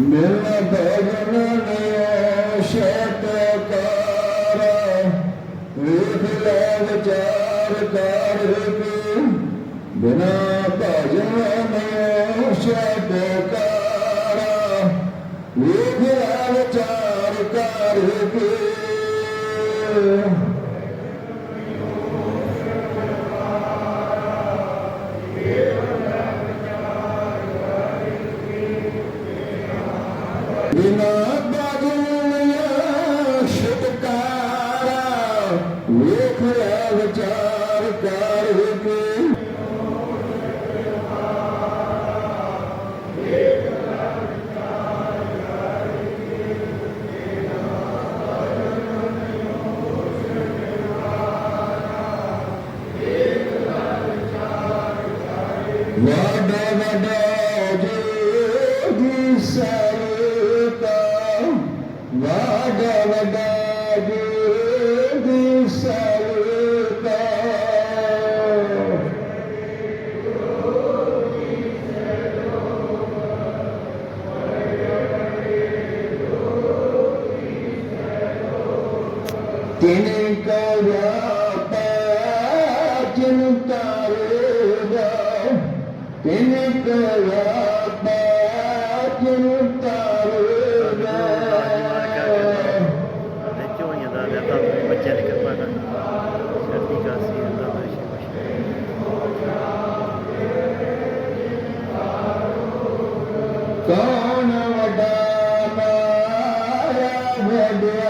ਮੇਰਾ ਭਜਨ ਨੇ ਸ਼ਤਕਾਰ ਵੇਖ ਲੈ ਵਿਚਾਰ ਕਰ ਕੇ ਬਿਨਾ ਭਜਨ ਨੇ ਸ਼ਤਕਾਰ ਵੇਖ ਲੈ ਵਿਚਾਰ ਕਰ। ਕੇ ਲੈ ਵਿਚਾਰ ਕਰ ਕੇ ਵਾਡਾ ਵਾਡਾ ਜੋਗੀ ਸਰਤਾ ਵਾਡਾ ਵਾਡਾ ਜੋਗੀ ਸਰਤਾ ਤਿਨ ਕਰਿਆ ਤਿਨ ਕਰਿਆ ਕੌਣ ਵੱਡਾ ਮਾਇਆ ਵਡਿਆਈ